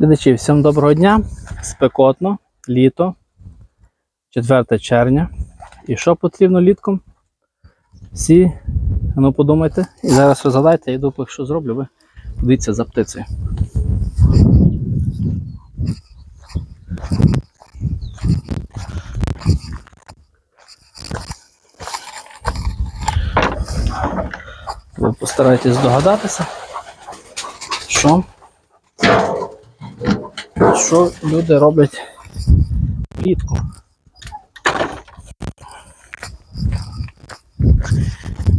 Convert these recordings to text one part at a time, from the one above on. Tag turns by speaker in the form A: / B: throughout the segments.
A: Глядачі, всім доброго дня. Спекотно, літо, 4 червня. І що потрібно літком? Всі, ну подумайте, і зараз ви згадайте, я йду, якщо зроблю, ви подивіться за птицею. Ви постарайтесь здогадатися, що що люди роблять влітку.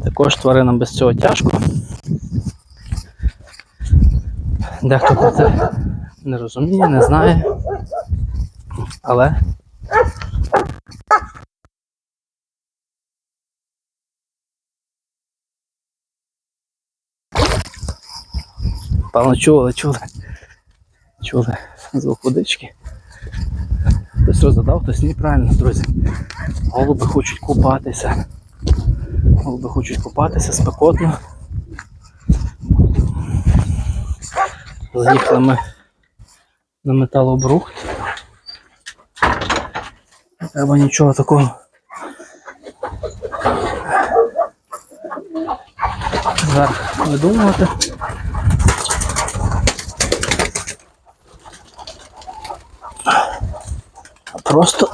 A: Також тваринам без цього тяжко. Дехто про це не розуміє, не знає. Але певно чули, чули. Чули звук водички. Хтось розгадав, хтось ні, правильно, друзі. Голуби хочуть купатися. Голуби хочуть купатися спекотно. Заїхали ми на металобрухт. Не треба нічого такого. Зараз видумувати. а просто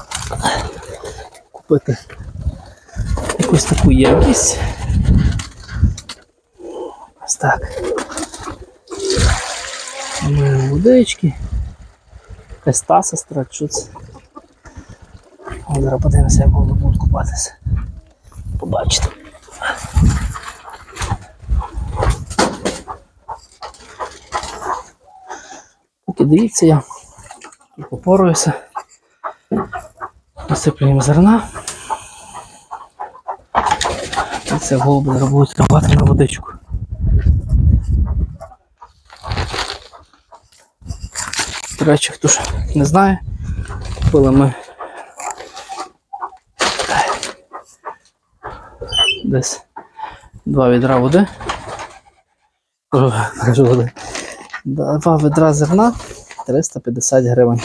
A: купити якусь таку ємність. Ось так. Ми водички. Якась сестра, що. Зараз подивимося, як вони будуть купатися. Побачите. Поки дивіться, я тут попоруюся. Насиплю зерна. І це голуби будуть рвати на водичку. До речі, хто ж не знає, купили ми десь два відра. Води. Два відра зерна 350 гривень.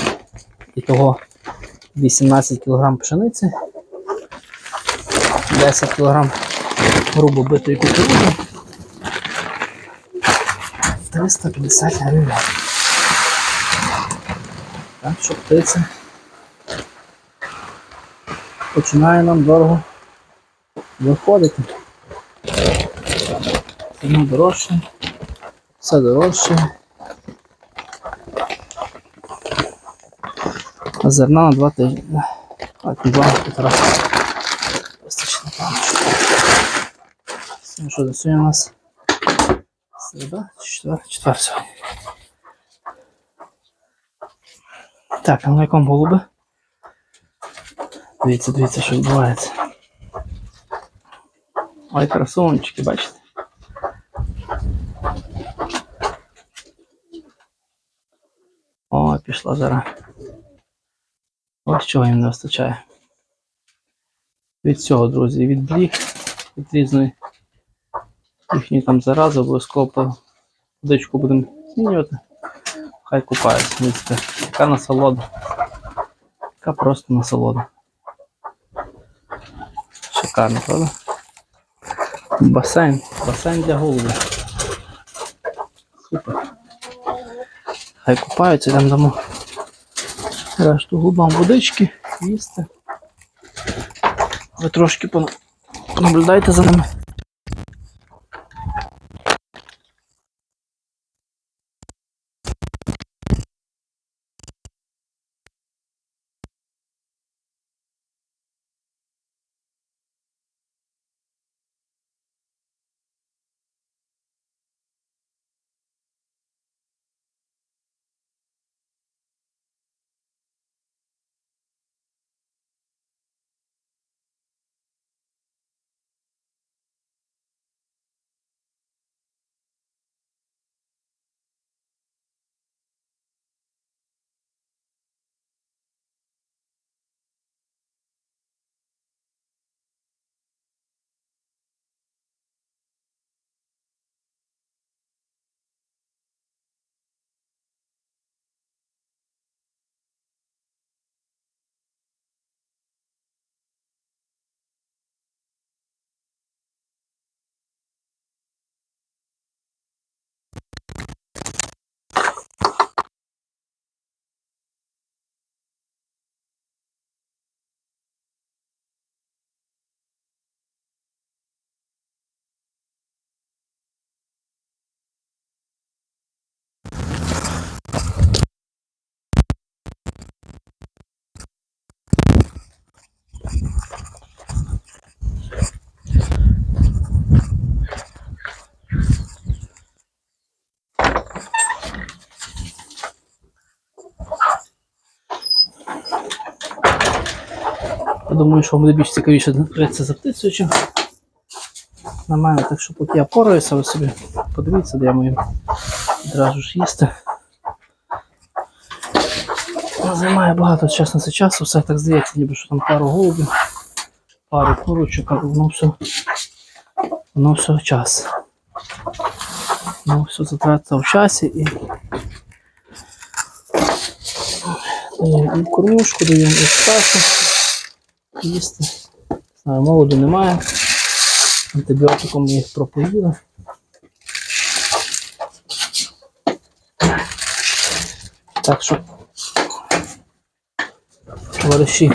A: І того 18 кг пшениці, 10 кг грубо битої кукурудзи, 350 гривень. Так що птиця починає нам дорого виходити. Тому дорожче, все дорожче. Зерна на два тижні. Так, два півтора. Вистачить напевно. що. Що сьогодні у нас? Середа, четвер, четвер сьогодні. Так, а на якому голуби? Дивіться, дивіться, що відбувається. Ой, красунчики, бачите? О, пішла зараз. Чого їм не вистачає. Від цього, друзі, від блік, від різної їхньої там зарази, обов'язково водичку будемо змінювати. Хай купаються. Дивіться, яка насолода. Яка просто насолода. Шикарно, правда? Басейн. Басейн для голубів. Супер. Хай купаються, там дамо решту губам водички, їсти. Ви трошки понаблюдайте за ними. Думаю, що буде більш цікавіше дивитися за птицею, чим на мене. Так що поки я пораюся, ви собі подивіться, де я їм одразу ж їсти. Займає багато чесно це часу, все так здається, ніби що там пару голубів, пару курочок, але воно все, воно все час. Воно все затратиться в часі і даємо і кормушку, даємо і птаху їсти. Знаю, молоду немає. Антибіотиком їх пропоїли. Так що товариші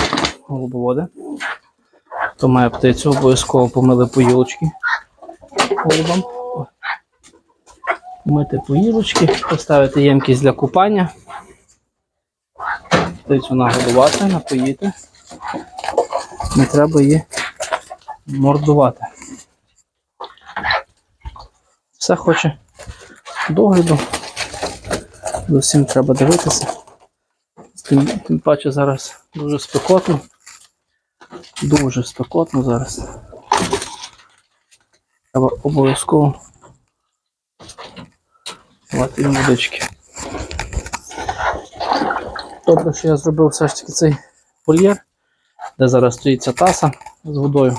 A: голубоводи. Хто має птицю, обов'язково помили поїлочки голубам. Мити поїлочки, поставити ємкість для купання. Птицю нагодувати, напоїти. Не треба її мордувати. Все хоче догляду. За всім треба дивитися. Тим, тим паче зараз дуже спекотно. Дуже спекотно зараз. Треба обов'язково давати їм водички. Добре, що я зробив все ж таки цей вольєр, де зараз стоїть ця таса з водою.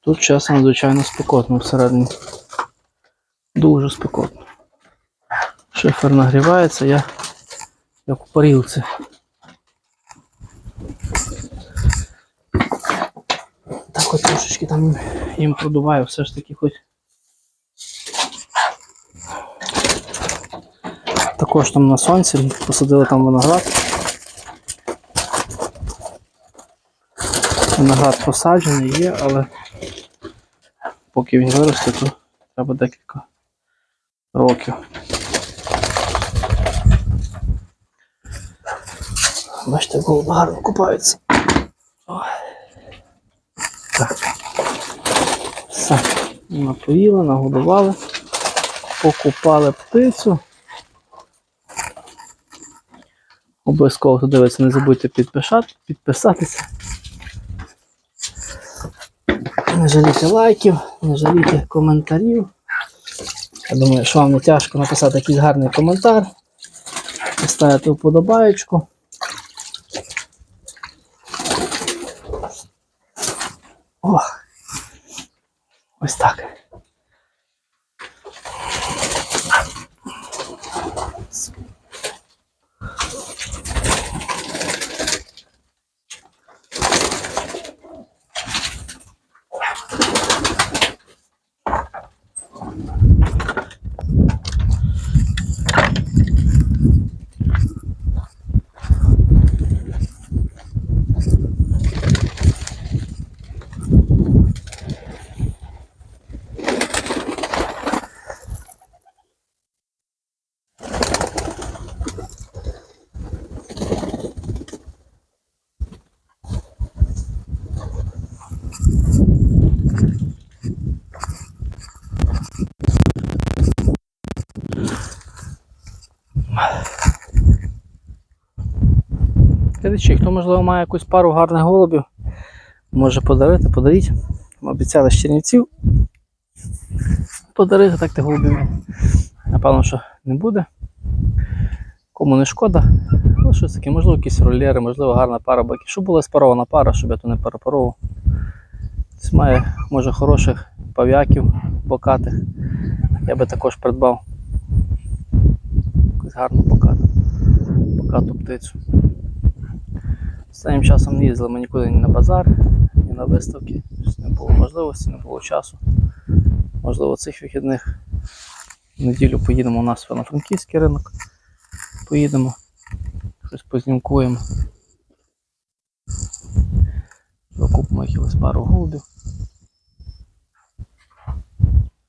A: Тут часом надзвичайно спекотно всередині. Дуже спекотно. Шифер нагрівається, я як у парілці. Так от трошечки там їм продуваю, все ж таки хоч. Також там на сонці посадили там виноград. Виноград посаджений є, але поки він виросте, то треба декілька років. Бачите, голуби гарно купаються. Все. Напоїли, нагодували, покупали птицю. Обов'язково хто дивиться, не забудьте підписати, підписатися. Не жалійте лайків, не жалійте коментарів. Я думаю, що вам не тяжко написати якийсь гарний коментар, поставити вподобаєчку. О! Ось так. Глядачі, хто можливо має якусь пару гарних голубів, може подарити, подаріть. Обіцяли з Чернівців. Подарити так тих голубів. Напевно, що не буде. Кому не шкода. Ну, щось таке, можливо, якісь ролери, можливо, гарна пара баків. Щоб була спарована пара, щоб я то не перепаровував. Має, може, хороших пав'яків бокатих. Я би також придбав. Якусь гарну бокату. Бокату птицю. Останнім часом не їздили ми нікуди ні на базар, ні на виставки. Не було можливості, не було часу. Можливо, цих вихідних в неділю поїдемо у нас на франківський ринок. Поїдемо, щось познімкуємо. Закупимо якихось пару голубів.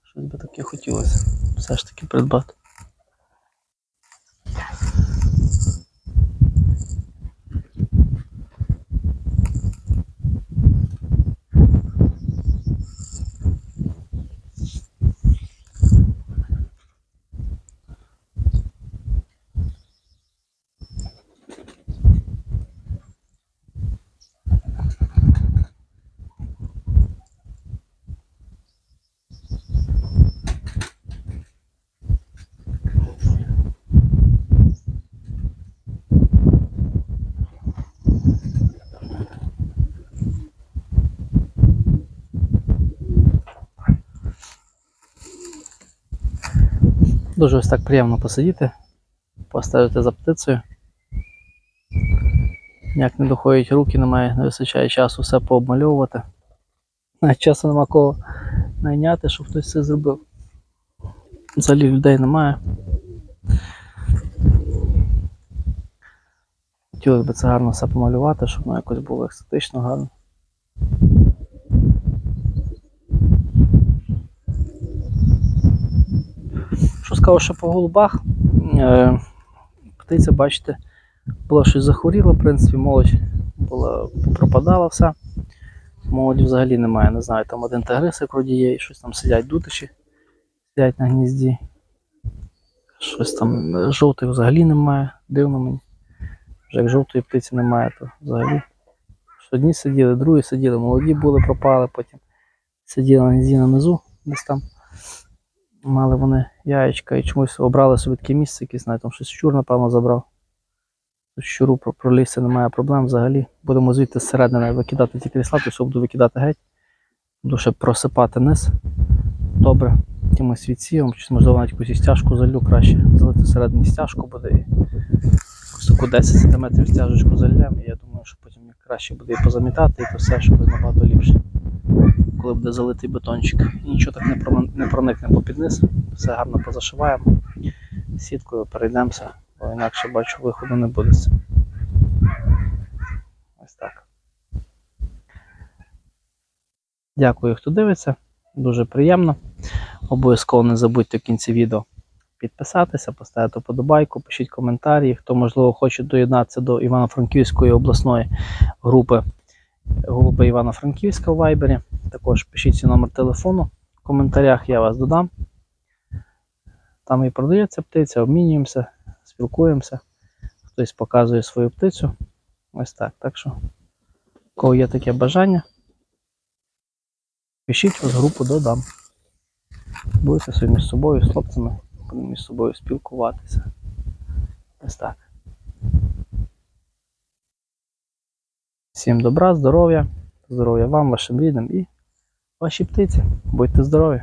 A: Щось би таке хотілося все ж таки придбати. Дуже ось так приємно посидіти, поставити за птицею. Як не доходять руки, немає, не вистачає часу все пообмальовувати. Навіть часу нема кого найняти, щоб хтось це зробив. Взагалі людей немає. Хотілося б це гарно все помалювати, щоб воно якось було естетично гарно. Скажу, що по голубах, е, птиця, бачите, була щось захворіла, в принципі, молодь була пропадала вся. Молоді взагалі немає, не знаю, там один тигрисик вроді є, і щось там сидять дутичі, сидять на гнізді. Щось там е, жовтих взагалі немає, дивно мені. Вже як жовтої птиці немає, то взагалі. Що Одні сиділи, другі сиділи, молоді були, пропали, потім сиділи на гнізді нанизу, десь там. Мали вони яєчка і чомусь обрали собі таке місце, якесь, знаю, там щось щур, напевно, забрав. Щуру про- пролізти немає проблем взагалі. Будемо звідти зсередини викидати ті крісла, то все буду викидати геть. Буду ще просипати низ. Добре. Якимось відсівом, чи можливо навіть якусь стяжку залю краще. Залити всередині стяжку буде і таку 10 см стяжечку зальємо. І я думаю, що потім краще буде і позамітати, і то все, що буде набагато ліпше. Коли буде залитий бетончик. І нічого так не проникне попід низ. Все гарно позашиваємо. Сіткою перейдемося, бо інакше бачу виходу не буде. Ось так. Дякую, хто дивиться. Дуже приємно. Обов'язково не забудьте в кінці відео підписатися, поставити вподобайку, пишіть коментарі. Хто, можливо, хоче доєднатися до Івано-Франківської обласної групи Голуби Івано-Франківська в Вайбері. Також пишіть свій номер телефону. В коментарях я вас додам. Там і продається птиця, обмінюємося, спілкуємося. Хтось показує свою птицю. Ось так. Так що, кого є таке бажання, пишіть вас групу додам. Будете собі між собою з хлопцями між собою спілкуватися. Ось так. Всім добра, здоров'я, здоров'я вам, вашим рідним і вашій птиці. Будьте здорові!